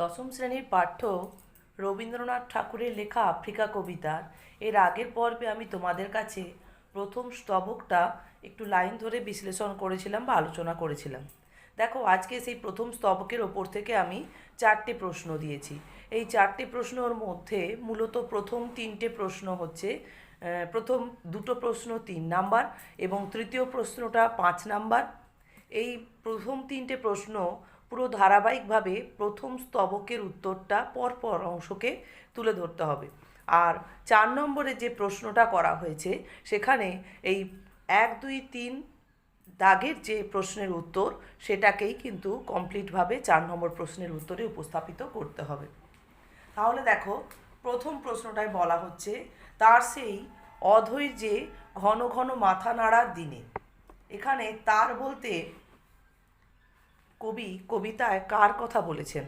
দশম শ্রেণির পাঠ্য রবীন্দ্রনাথ ঠাকুরের লেখা আফ্রিকা কবিতার এর আগের পর্বে আমি তোমাদের কাছে প্রথম স্তবকটা একটু লাইন ধরে বিশ্লেষণ করেছিলাম বা আলোচনা করেছিলাম। দেখো, আজকে সেই প্রথম স্তবকের ওপর থেকে আমি চারটে প্রশ্ন দিয়েছি। এই চারটে প্রশ্নর মধ্যে মূলত প্রথম তিনটে প্রশ্ন হচ্ছে প্রথম দুটো প্রশ্ন তিন নাম্বার এবং তৃতীয় প্রশ্নটা পাঁচ নাম্বার। এই প্রথম তিনটে প্রশ্ন পুরো ধারাবাহিকভাবে প্রথম স্তবকের উত্তরটা পরপর অংশকে তুলে ধরতে হবে। আর চার নম্বরে যে প্রশ্নটা করা হয়েছে, সেখানে এই এক, দুই, তিন দাগের যে প্রশ্নের উত্তর, সেটাকেই কিন্তু কমপ্লিটভাবে চার নম্বর প্রশ্নের উত্তরে উপস্থাপিত করতে হবে। তাহলে দেখো, প্রথম প্রশ্নটায় বলা হচ্ছে, তার সেই অধৈর্যে ঘন ঘন মাথা নাড়ার দিনে। এখানে তার বলতে কবি, কবিতায় কার কথা বলেছেন?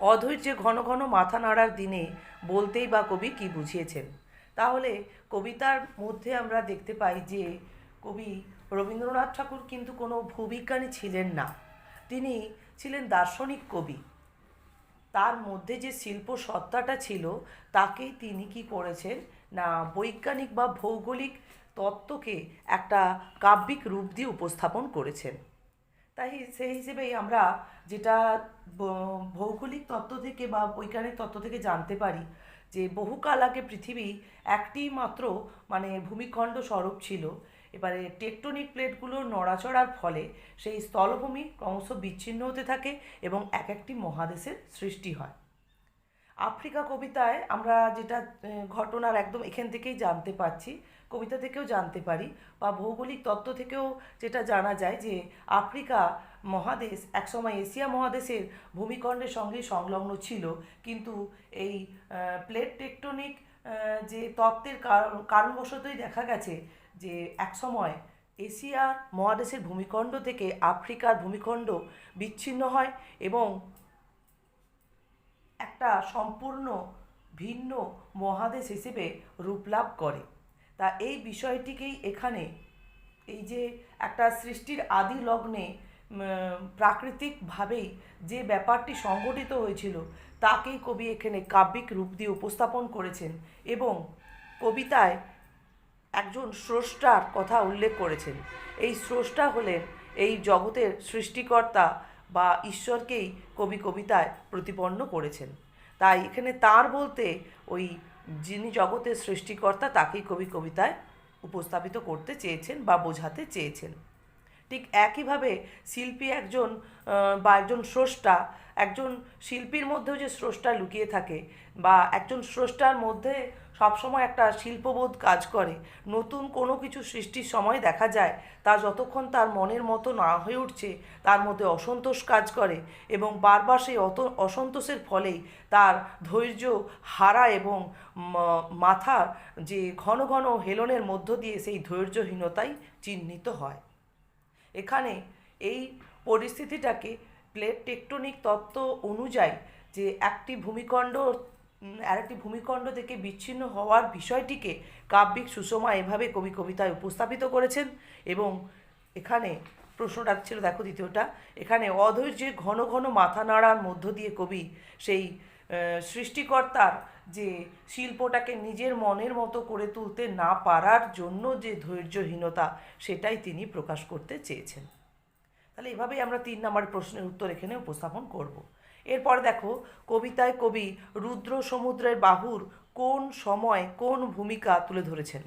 অধৈর্যে ঘন ঘন মাথা নাড়ার দিনে বলতেই বা কবি কি বুঝিয়েছেন? তাহলে কবিতার মধ্যে আমরা দেখতে পাই যে, কবি রবীন্দ্রনাথ ঠাকুর কিন্তু কোনো ভূবিজ্ঞানী ছিলেন না। তিনি ছিলেন দার্শনিক কবি। তার মধ্যে যে শিল্প সত্তাটা ছিল, তাকেই তিনি কি করেছেন? না, বৈজ্ঞানিক বা ভৌগোলিক তত্ত্বকে একটা কাব্যিক রূপ দিয়ে উপস্থাপন করেছেন। তাই সেই হিসেবেই আমরা যেটা ভৌগোলিক তত্ত্ব থেকে বা বৈজ্ঞানিক তত্ত্ব থেকে জানতে পারি যে বহুকাল আগে পৃথিবী একটি মাত্র মানে ভূমিখণ্ড স্বরূপ ছিল। এবারে টেকটোনিক প্লেটগুলোর নড়াচড়ার ফলে সেই স্থলভূমি ক্রমশ বিচ্ছিন্ন হতে থাকে এবং এক একটি মহাদেশের সৃষ্টি হয়। আফ্রিকা কবিতায় আমরা যেটা ঘটনার একদম এখান থেকেই জানতে পারছি, কবিতা থেকেও জানতে পারি বা ভৌগোলিক তত্ত্ব থেকেও যেটা জানা যায় যে আফ্রিকা মহাদেশ, একসময় এশিয়া মহাদেশের ভূমিখণ্ডের সঙ্গে সংলগ্ন ছিল। কিন্তু এই প্লেট টেকটনিক যে তত্ত্বের কারণবশতই দেখা গেছে যে একসময় এশিয়া মহাদেশের ভূমিখণ্ড থেকে আফ্রিকার ভূমিখণ্ড বিচ্ছিন্ন হয় এবং একটা সম্পূর্ণ, ভিন্ন মহাদেশ হিসেবে রূপ লাভ করে। তা এই বিষয়টিকেই এখানে এই যে একটা সৃষ্টির আদি লগ্নে প্রাকৃতিকভাবেই যে ব্যাপারটি সংঘটিত হয়েছিল, তাকেই কবি এখানে কাব্যিক রূপ দিয়ে উপস্থাপন করেছেন এবং কবিতায় একজন স্রষ্টার কথা উল্লেখ করেছেন। এই স্রষ্টা হলেন এই জগতের সৃষ্টিকর্তা বা ঈশ্বরকেই কবি কবিতায় প্রতিপন্ন করেছেন। তাই এখানে তার বলতে ওই যিনি জগতের সৃষ্টিকর্তা, তাকেই কবি কবিতায় উপস্থাপিত করতে চেয়েছেন বা বোঝাতে চেয়েছেন। ঠিক একইভাবে শিল্পী একজন বা একজন স্রষ্টা, একজন শিল্পীর মধ্যেও যে স্রষ্টা লুকিয়ে থাকে বা একজন স্রষ্টার মধ্যে সবসময় একটা শিল্পবোধ কাজ করে। নতুন কোনো কিছু সৃষ্টির সময় দেখা যায় তা যতক্ষণ তার মনের মতো না হয়ে উঠছে তার মধ্যে অসন্তোষ কাজ করে এবং বারবার সেই অত অসন্তোষের ফলেই তার ধৈর্য হারা এবং মাথা যে ঘন ঘন হেলনের মধ্য দিয়ে সেই ধৈর্যহীনতাই চিহ্নিত হয়। এখানে এই পরিস্থিতিটাকে প্লেট টেকটনিক তত্ত্ব অনুযায়ী যে একটি ভূমিখণ্ড উম, আরেকটি ভূমিখণ্ড থেকে বিচ্ছিন্ন হওয়ার বিষয়টিকে কাব্যিক সুষমা এভাবে কবি কবিতায় উপস্থাপিত করেছেন এবং এখানে প্রশ্নটা ছিল, দেখো দ্বিতীয়টা, এখানে অধৈর্যে ঘন ঘন মাথা নাড়ার মধ্য দিয়ে কবি সেই সৃষ্টিকর্তার যে শিল্পটাকে নিজের মনের মতো করে তুলতে না পারার জন্য যে ধৈর্যহীনতা, সেটাই তিনি প্রকাশ করতে চেয়েছেন। তাহলে এভাবেই আমরা তিন নম্বর প্রশ্নের উত্তর এখানে উপস্থাপন করব। এরপর দেখো, কবিতায় কবি রুদ্র সমুদ্রের বাহুর কোন সময় কোন ভূমিকা তুলে ধরেছেন?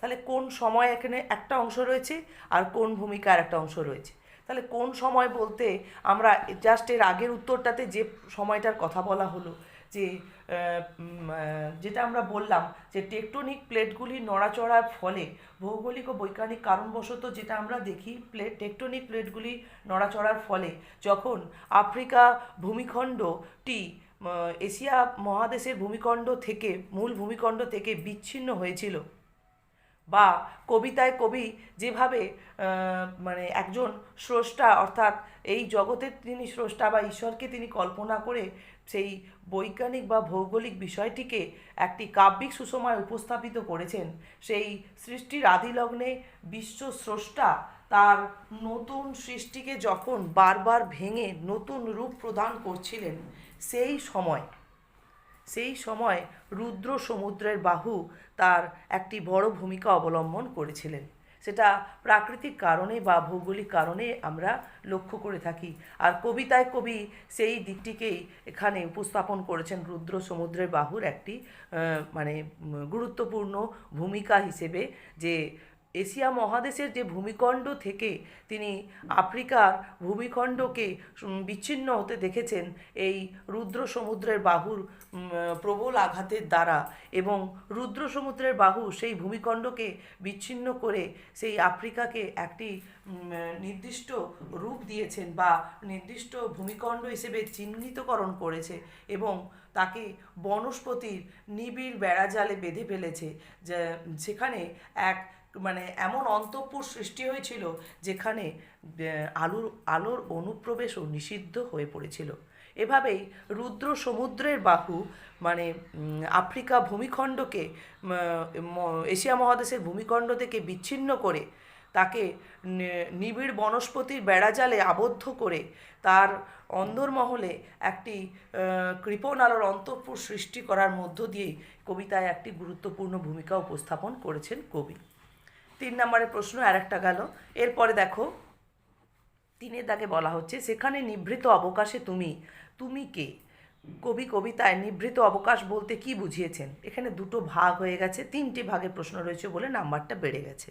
তাহলে কোন সময় এখানে একটা অংশ রয়েছে আর কোন ভূমিকার একটা অংশ রয়েছে? তাহলে কোন সময় বলতে আমরা জাস্ট এর আগের উত্তরটাতে যে সময়টার কথা বলা হলো যে যেটা আমরা বললাম যে টেকটনিক প্লেটগুলি নড়াচড়ার ফলে ভৌগোলিক ও বৈজ্ঞানিক কারণবশত যেটা আমরা দেখি প্লেট টেকটনিক প্লেটগুলি নড়াচড়ার ফলে যখন আফ্রিকা ভূমিখণ্ডটি এশিয়া মহাদেশের ভূমিখণ্ড থেকে, মূল ভূমিখণ্ড থেকে বিচ্ছিন্ন হয়েছিল বা কবিতায় কবি যেভাবে মানে একজন স্রষ্টা অর্থাৎ এই জগতের তিনি স্রষ্টা বা ঈশ্বরকে তিনি কল্পনা করে সেই বৈজ্ঞানিক বা ভৌগোলিক বিষয়টিকে একটি কাব্যিক সুষমায় উপস্থাপিত করেছেন। সেই সৃষ্টির আদিলগ্নে বিশ্ব স্রষ্টা তার নতুন সৃষ্টিকে যখন বারবার ভেঙে নতুন রূপ প্রদান করছিলেন, সেই সময় সেই সময় রুদ্র সমুদ্রের বাহু তার একটি বড় ভূমিকা অবলম্বন করেছিলেন। সেটা প্রাকৃতিক কারণে বা ভৌগোলিক কারণে আমরা লক্ষ্য করে থাকি। আর কবিতায় কবি সেই দিকটিকেই এখানে উপস্থাপন করেছেন রুদ্র সমুদ্রের বাহুর একটি মানে গুরুত্বপূর্ণ ভূমিকা হিসেবে যে এশিয়া মহাদেশের যে ভূমিখণ্ড থেকে তিনি আফ্রিকার ভূমিখণ্ডকে বিচ্ছিন্ন হতে দেখেছেন এই রুদ্র সমুদ্রের বাহুর প্রবল আঘাতের দ্বারা এবং রুদ্র সমুদ্রের বাহু সেই ভূমিখণ্ডকে বিচ্ছিন্ন করে সেই আফ্রিকাকে একটি নির্দিষ্ট রূপ দিয়েছেন বা নির্দিষ্ট ভূমিখণ্ড হিসেবে চিহ্নিতকরণ করেছে এবং তাকে বনস্পতির নিবিড় বেড়াজালে বেঁধে ফেলেছে। সেখানে এক মানে এমন অন্তঃপুর সৃষ্টি হয়েছিল যেখানে আলোর আলোর অনুপ্রবেশও নিষিদ্ধ হয়ে পড়েছিল। এভাবেই রুদ্র সমুদ্রের বাহু মানে আফ্রিকা ভূমিখণ্ডকে এশিয়া মহাদেশের ভূমিখণ্ড থেকে বিচ্ছিন্ন করে, তাকে নিবিড় বনস্পতির বেড়াজালে আবদ্ধ করে, তার অন্দরমহলে একটি কৃপণ আলোর অন্তঃপুর সৃষ্টি করার মধ্য দিয়েই কবিতায় একটি গুরুত্বপূর্ণ ভূমিকা উপস্থাপন করেছেন কবি। তিন নম্বরের প্রশ্ন আর একটা গেল। এরপরে দেখো, তিনের দাগে বলা হচ্ছে, সেখানে নিভৃত অবকাশে তুমি তুমি কে? কবি কবিতায় নিভৃত অবকাশ বলতে কি বুঝিয়েছেন? এখানে দুটো ভাগ হয়ে গেছে, তিনটি ভাগে প্রশ্ন রয়েছে বলে নাম্বারটা বেড়ে গেছে।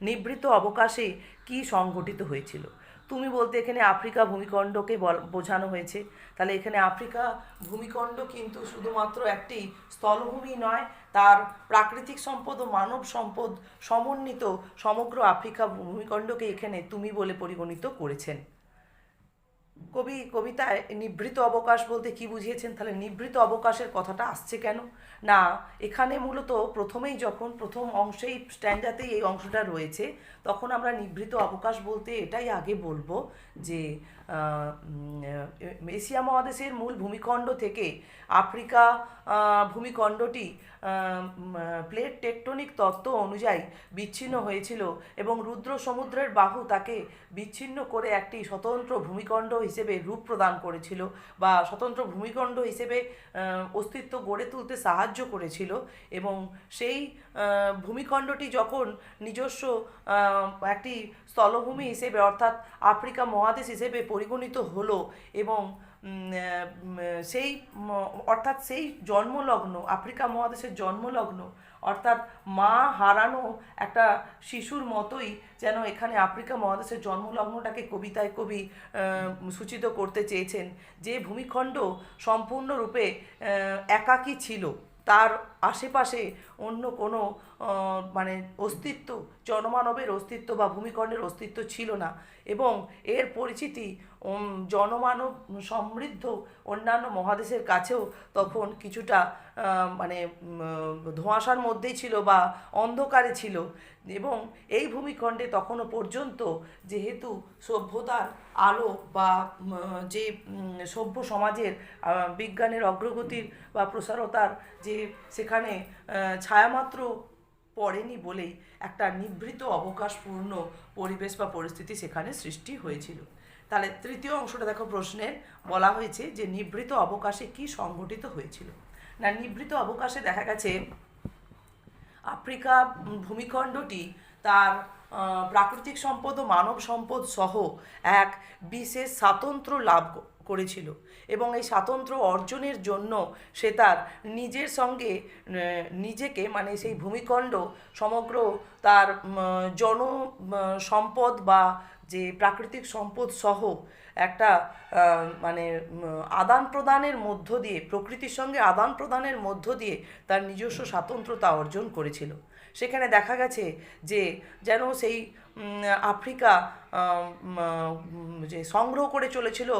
নিভৃত অবকাশে কি সংঘটিত হয়েছিল? তুমি বলতে এখানে আফ্রিকা ভূমিকণ্ডকে বোঝানো হয়েছে। তাহলে এখানে আফ্রিকা ভূমিকণ্ড কিন্তু শুধুমাত্র একটি স্থলভূমি নয়, তার প্রাকৃতিক সম্পদ ও মানব সম্পদ সমন্বিত সমগ্র আফ্রিকা ভূমিকণ্ডকে এখানে তুমি বলে পরিগণিত করেছেন। কবি, কবিতায় নিবৃত অবকাশ বলতে কি বুঝিয়েছেন? তাহলে নিবৃত অবকাশের কথাটা আসছে কেন? না, এখানে মূলত প্রথমেই যখন প্রথম অংশেই স্ট্যান্ডাতেই এই অংশটা রয়েছে, তখন আমরা নিবৃত অবকাশ বলতে এটাই আগে বলব যে এশিয়া মহাদেশের মূল ভূমিখণ্ড থেকে আফ্রিকা ভূমিখণ্ডটি প্লেট টেকটনিক তত্ত্ব অনুযায়ী বিচ্ছিন্ন হয়েছিল এবং রুদ্র সমুদ্রের বাহু তাকে বিচ্ছিন্ন করে একটি স্বতন্ত্র ভূমিখণ্ড হিসেবে রূপ প্রদান করেছিল বা স্বতন্ত্র ভূমিখণ্ড হিসেবে অস্তিত্ব গড়ে তুলতে সাহায্য করেছিল এবং সেই ভূমিখণ্ডটি যখন নিজস্ব একটি স্থলভূমি হিসেবে অর্থাৎ আফ্রিকা মহাদেশ হিসেবে পরিগণিত হলো এবং সেই, অর্থাৎ সেই জন্মলগ্ন, আফ্রিকা মহাদেশের জন্মলগ্ন, অর্থাৎ মা হারানো একটা শিশুর মতোই যেন এখানে আফ্রিকা মহাদেশের জন্মলগ্নটাকে কবিতায় কবি সূচিত করতে চেয়েছেন। যে ভূমিখণ্ড সম্পূর্ণরূপে একাকী ছিল, তার আশেপাশে অন্য কোনো মানে অস্তিত্ব, জনমানবের অস্তিত্ব বা ভূমিখণ্ডের অস্তিত্ব ছিল না। এবং এর পরিচিতি জনমানব সমৃদ্ধ অন্যান্য মহাদেশের কাছেও তখন কিছুটা মানে ধোঁয়াশার মধ্যেই ছিল বা অন্ধকারে ছিল। এবং এই ভূমিখণ্ডে তখনও পর্যন্ত যেহেতু সভ্যতার আলো বা যে সভ্য সমাজের বিজ্ঞানের অগ্রগতির বা প্রসারতার যে, সেখানে আহ, ছায়ামাত্র পড়েনি বলেই একটা নিভৃত অবকাশপূর্ণ পরিবেশ বা পরিস্থিতি সেখানে সৃষ্টি হয়েছিল। তাহলে তৃতীয় অংশটা দেখো প্রশ্নের বলা হয়েছে যে নিভৃত অবকাশে কি সংঘটিত হয়েছিল? না নিভৃত অবকাশে দেখা গেছে আফ্রিকা ভূমিখণ্ডটি তার প্রাকৃতিক সম্পদ ও মানব সম্পদ সহ এক বিশেষ স্বাতন্ত্র্য লাভ করেছিল এবং এই স্বাতন্ত্র্য অর্জনের জন্য সে তার নিজের সঙ্গে নিজেকে মানে সেই ভূমিখণ্ড সমগ্র তার জন সম্পদ বা যে প্রাকৃতিক সম্পদ সহ একটা মানে আদান প্রদানের মধ্য দিয়ে, প্রকৃতির সঙ্গে আদান প্রদানের মধ্য দিয়ে তার নিজস্ব স্বাতন্ত্রতা অর্জন করেছিল। সেখানে দেখা গেছে যে যেন সেই আফ্রিকা যে সংগ্রহ করে চলেছিল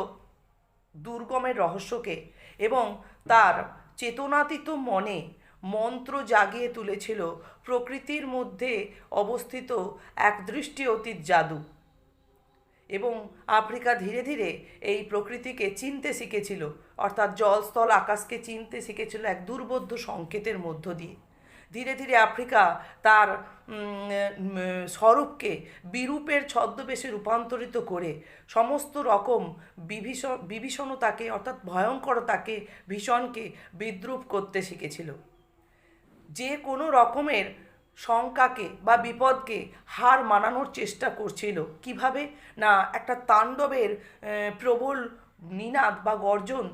দুর্গমের রহস্যকে এবং তার চেতনাতীত মনে মন্ত্র জাগিয়ে তুলেছিল প্রকৃতির মধ্যে অবস্থিত এক দৃষ্টি অতীত জাদু। এবং আফ্রিকা ধীরে ধীরে এই প্রকৃতিকে চিনতে শিখেছিল, অর্থাৎ জলস্থল আকাশকে চিনতে শিখেছিল এক দুর্বোধ্য সংকেতের মধ্য দিয়ে। ধীরে ধীরে আফ্রিকা তার স্বরূপকে বিরূপের ছদ্মবেশে রূপান্তরিত করে সমস্ত রকম বিভীষ, বিভীষণতাকে অর্থাৎ ভয়ঙ্করতাকে ভীষণকে বিদ্রুপ করতে শিখেছিল। যে কোনো রকমের শঙ্কাকে বা বিপদকে হার মানানোর চেষ্টা করছিল। কীভাবে? না, একটা তাণ্ডবের প্রবল নিনাদ বা গর্জন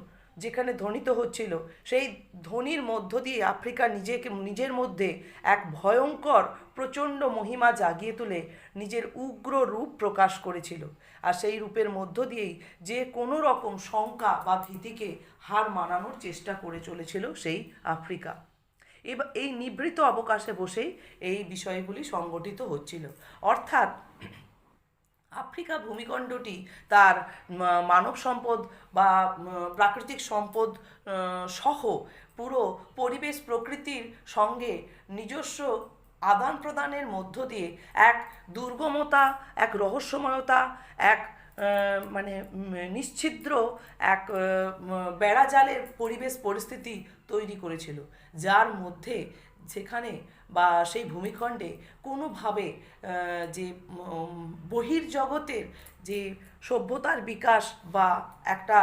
যেখানে ধ্বনিত হচ্ছিল, সেই ধ্বনির মধ্য দিয়ে আফ্রিকা নিজেকে, নিজের মধ্যে এক ভয়ঙ্কর প্রচণ্ড মহিমা জাগিয়ে তুলে নিজের উগ্র রূপ প্রকাশ করেছিল। আর সেই রূপের মধ্য দিয়েই যে কোনো রকম শঙ্কা বা ভীতিকে হার মানানোর চেষ্টা করে চলেছিল সেই আফ্রিকা। এবার এই নিভৃত অবকাশে বসেই এই বিষয়গুলি সংগঠিত হচ্ছিল। অর্থাৎ আফ্রিকা ভূমিখণ্ডটি তার মানব সম্পদ বা প্রাকৃতিক সম্পদ সহ পুরো পরিবেশ প্রকৃতির সঙ্গে নিজস্ব আদান প্রদানের মধ্য দিয়ে এক দুর্গমতা, এক রহস্যময়তা, এক মানে নিশ্ছিদ্র, এক বেড়াজালের পরিবেশ পরিস্থিতি তৈরি করেছিল, যার মধ্যে সেখানে বা সেই ভূমিখণ্ডে কোনোভাবে যে বহির্জগতের যে সভ্যতার বিকাশ বা একটা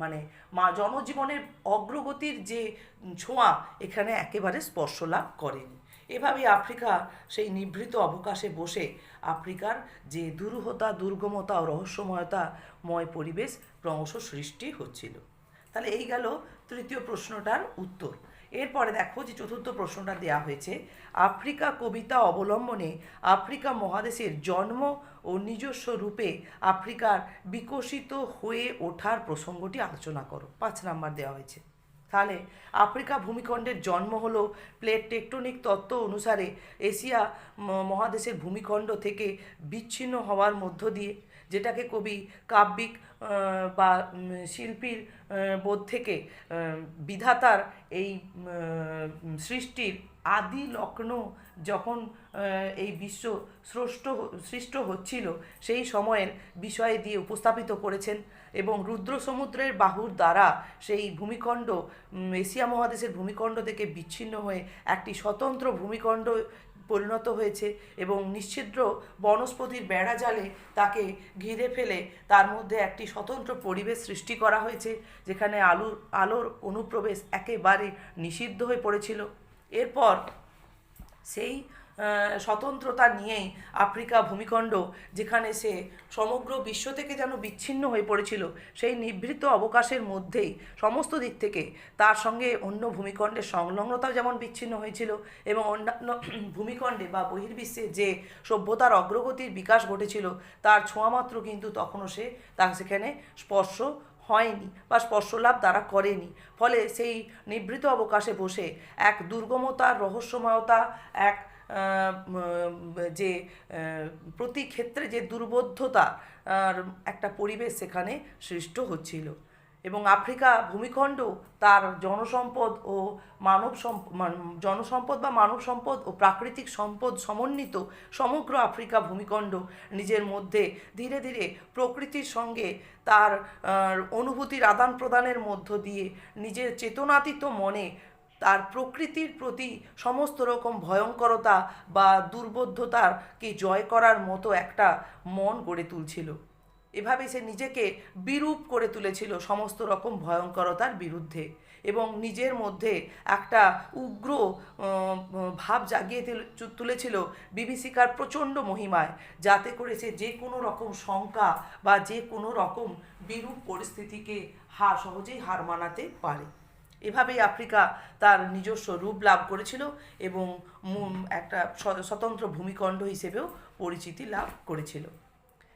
মানে মা জনজীবনের অগ্রগতির যে ছোঁয়া এখানে একেবারে স্পর্শ লাভ করেনি। এভাবে আফ্রিকা সেই নিভৃত অবকাশে বসে আফ্রিকার যে দুরূহতা, দুর্গমতা ও রহস্যময়তাময় পরিবেশ ক্রমশ সৃষ্টি হচ্ছিল। তাহলে এই গেল তৃতীয় প্রশ্নটার উত্তর। এরপরে দেখো যে চতুর্থ প্রশ্নটা দেওয়া হয়েছে, আফ্রিকা কবিতা অবলম্বনে আফ্রিকা মহাদেশের জন্ম ও নিজস্ব রূপে আফ্রিকার বিকশিত হয়ে ওঠার প্রসঙ্গটি আলোচনা করো। পাঁচ নাম্বার দেওয়া হয়েছে। তাহলে আফ্রিকা ভূমিখণ্ডের জন্ম হলো প্লেট টেকটনিক তত্ত্ব অনুসারে এশিয়া মহাদেশের ভূমিখণ্ড থেকে বিচ্ছিন্ন হওয়ার মধ্য দিয়ে, যেটাকে কবি কাব্যিক বা শিল্পীর বোধ থেকে বিধাতার এই সৃষ্টির আদি লগ্ন যখন এই বিশ্ব স্রষ্ট সৃষ্ট হচ্ছিল, সেই সময়ের বিষয় দিয়ে উপস্থাপিত করেছেন এবং রুদ্র সমুদ্রের বাহুর দ্বারা সেই ভূমিখণ্ড এশিয়া মহাদেশের ভূমিখণ্ড থেকে বিচ্ছিন্ন হয়ে একটি স্বতন্ত্র ভূমিখণ্ড পরিণত হয়েছে এবং নিশ্ছিদ্র বনস্পতির বেড়া জালে তাকে ঘিরে ফেলে তার মধ্যে একটি স্বতন্ত্র পরিবেশ সৃষ্টি করা হয়েছে, যেখানে আলুর আলোর অনুপ্রবেশ একেবারে নিষিদ্ধ হয়ে পড়েছিল। এরপর সেই স্বতন্ত্রতা নিয়েই আফ্রিকা ভূমিখণ্ড, যেখানে সে সমগ্র বিশ্ব থেকে যেন বিচ্ছিন্ন হয়ে পড়েছিল, সেই নিভৃত অবকাশের মধ্যেই সমস্ত দিক থেকে তার সঙ্গে অন্য ভূমিখণ্ডের সংলগ্নতাও যেমন বিচ্ছিন্ন হয়েছিল এবং অন্যান্য ভূমিখণ্ডে বা বহির্বিশ্বে যে সভ্যতার অগ্রগতির বিকাশ ঘটেছিল, তার ছোঁয়ামাত্র কিন্তু তখনও সে তা সেখানে স্পর্শ হয়নি বা স্পর্শলাভ দ্বারা করেনি। ফলে সেই নিভৃত অবকাশে বসে এক দুর্গমতার রহস্যময়তা, এক যে প্রতি ক্ষেত্রে যে দুর্বোধ্যতা একটা পরিবেশ সেখানে সৃষ্ট হচ্ছিল। এবং আফ্রিকা ভূমিখণ্ড তার জনসম্পদ ও মানব মান- জনসম্পদ বা মানব সম্পদ ও প্রাকৃতিক সম্পদ সমন্বিত সমগ্র আফ্রিকা ভূমিখণ্ড নিজের মধ্যে ধীরে ধীরে প্রকৃতির সঙ্গে তার অনুভূতির আদান প্রদানের মধ্য দিয়ে নিজের চেতনাতীত মনে তার প্রকৃতির প্রতি সমস্ত রকম ভয়ঙ্করতা বা দুর্বোধ্যতাকে জয় করার মতো একটা মন গড়ে তুলছিল। এভাবে সে নিজেকে বিরূপ করে তুলেছিল সমস্ত রকম ভয়ঙ্করতার বিরুদ্ধে এবং নিজের মধ্যে একটা উগ্র ভাব জাগিয়ে তুলেছিল বিভীষিকার প্রচণ্ড মহিমায়, যাতে করে সে যে কোনো রকম শঙ্কা বা যে কোনো রকম বিরূপ পরিস্থিতিকে হা, সহজেই হার মানাতে পারে। এভাবেই আফ্রিকা তার নিজস্ব রূপ লাভ করেছিল এবং একটা স্বতন্ত্র ভূমিখণ্ড হিসেবেও পরিচিতি লাভ করেছিল।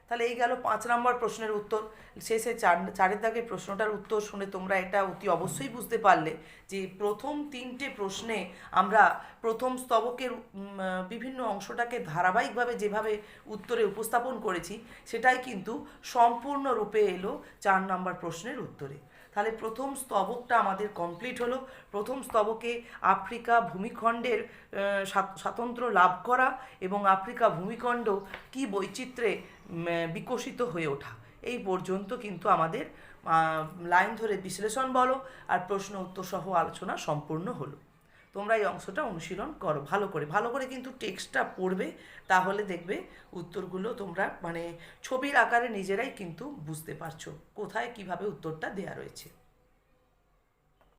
তাহলে এই গেল পাঁচ নম্বর প্রশ্নের উত্তর। শেষে চার চারের দাগের প্রশ্নটার উত্তর শুনে তোমরা এটা অতি অবশ্যই বুঝতে পারলে যে প্রথম তিনটে প্রশ্নে আমরা প্রথম স্তবকের বিভিন্ন অংশটাকে ধারাবাহিকভাবে যেভাবে উত্তরে উপস্থাপন করেছি, সেটাই কিন্তু সম্পূর্ণরূপে এলো চার নম্বর প্রশ্নের উত্তরে। তাহলে প্রথম স্তবকটা আমাদের কমপ্লিট হলো। প্রথম স্তবকে আফ্রিকা ভূমিখণ্ডের স্বাতন্ত্র লাভ করা এবং আফ্রিকা ভূমিখণ্ড কি বৈচিত্র্যে বিকশিত হয়ে ওঠা। এই পর্যন্ত কিন্তু আমাদের লাইন ধরে বিশ্লেষণ বলো আর প্রশ্ন উত্তর সহ আলোচনা সম্পূর্ণ হলো। তোমরা এই অংশটা অনুশীলন করো, ভালো করে। ভালো করে কিন্তু টেক্সটটা পড়বে, তাহলে দেখবে উত্তরগুলো তোমরা মানে ছবির আকারে নিজেরাই কিন্তু বুঝতে পারছ, কোথায় কীভাবে উত্তরটা দেয়া রয়েছে।